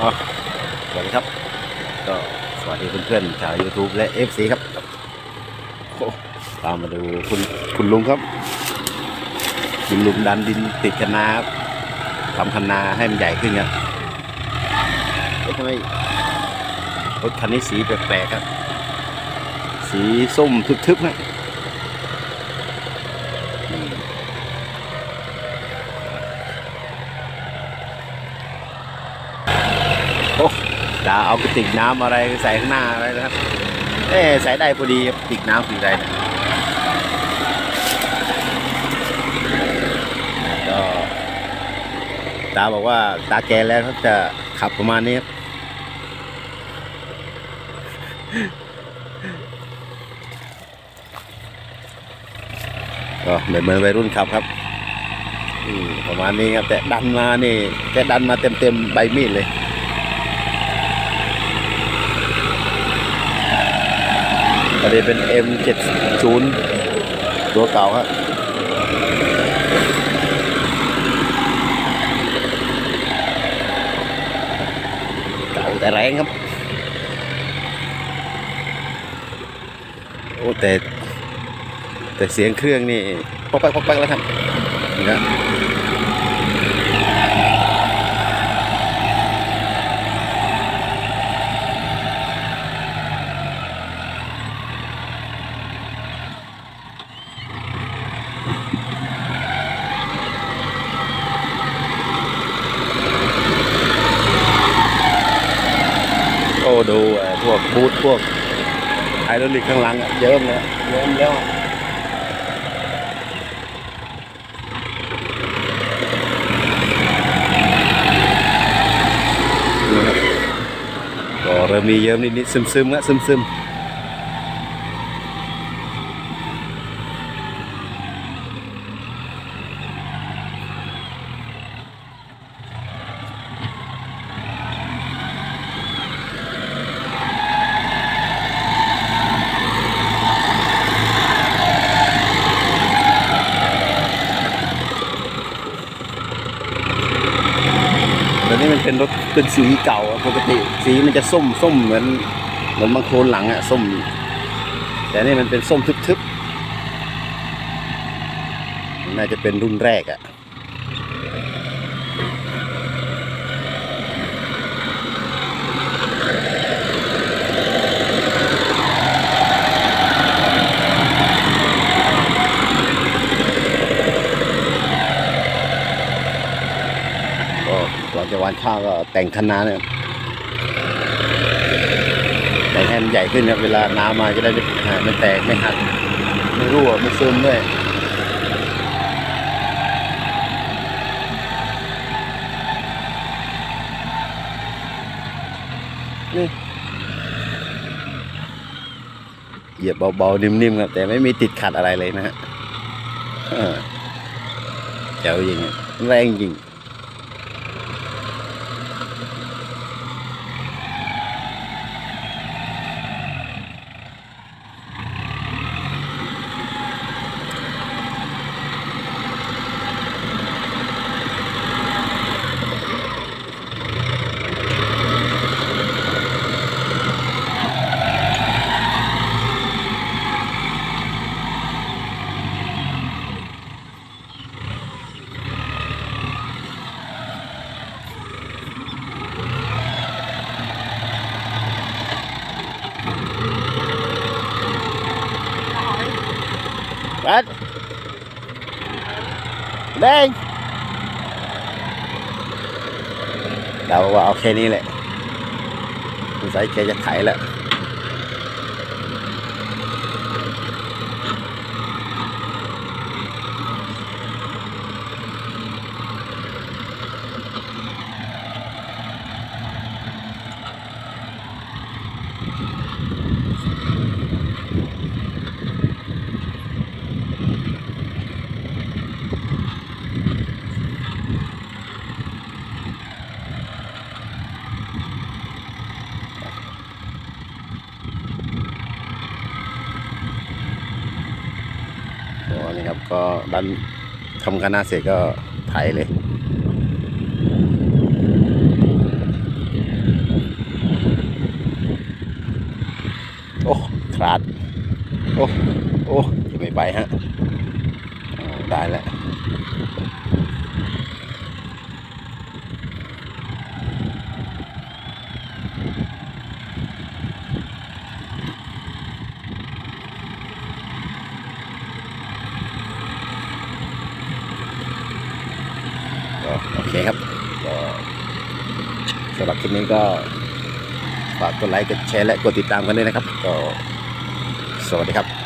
อ๋อสวัสดีครับ ก็สวัสดีเพื่อนๆชาว YouTube และ FC ครับตามมาดูคุณคุณลุงครับ คุณลุงดันดินติดคนาครับทำคนาให้มันใหญ่ขึ้นครับทำไมรถคันนี้สีแปลกๆครับ สีส้มทึบๆนะอืมโอ้ จะเอากระติกน้ำอะไรใส่ข้างหน้าอะไรนะครับเอ๊ใส่ได้พอดีกระติกน้ำสีอะไรเนะก็ตาบอกว่าตาแกแล้วเขาจะขับประมาณนี้ครับก็เหมือนเหมือนวัยรุ่นขับครับประมาณนี้ครับแต่ดันมานี่แต่ดันมาเต็มเต็มๆใบมีดเลย อันนี้เป็น M70 ตัวเก่าครับเก่าแต่แรงครับ โอ้แต่ แต่เสียงเครื่องนี่ปอกแป๊กปอกแป๊กแล้วครับนะ ดูเอ่อพวกบูทพวกไฮดรอลิกข้างหลังอะเยิ้มเลยเยิ้มแล้วอะนะครับก็เริ่มมีเยิ้มนิดๆซึมๆนะซึมๆ แต่นี่มันเป็นรถเป็นสีเก่าปกติสีมันจะส้มส้มเหมือนเหมือนบางโคลนหลังอะส้ม แต่นี่มันเป็นส้มทึบๆน่าจะเป็นรุ่นแรกอะก็ หลังจากวานข้าวก็แต่งคันนาเนี่ยแต่งให้มันใหญ่ขึ้นครับเวลาน้ำมาจะได้ไม่แตกไม่หักไม่รั่วไม่ซึมด้วยนี่เหยียบเบาๆ นิ่มๆครับ แต่ไม่มีติดขัดอะไรเลยนะฮะเออแจ๋วจริงแรงจริง ปัดแดงเราว่าเอาแค่นี้แหละสงสัยแกจะไถแล้ว นี่ครับ ก็ดันทำกันหน้าเสร็จก็ไถเลยโอ้คลาด โอ้ โอ้ยังไม่ไปฮะ ได้แล้ว สำหรับคลิปนี้ก็ฝากกดไลค์กดแชร์และกดติดตามกันด้วยนะครับ ก็สวัสดีครับ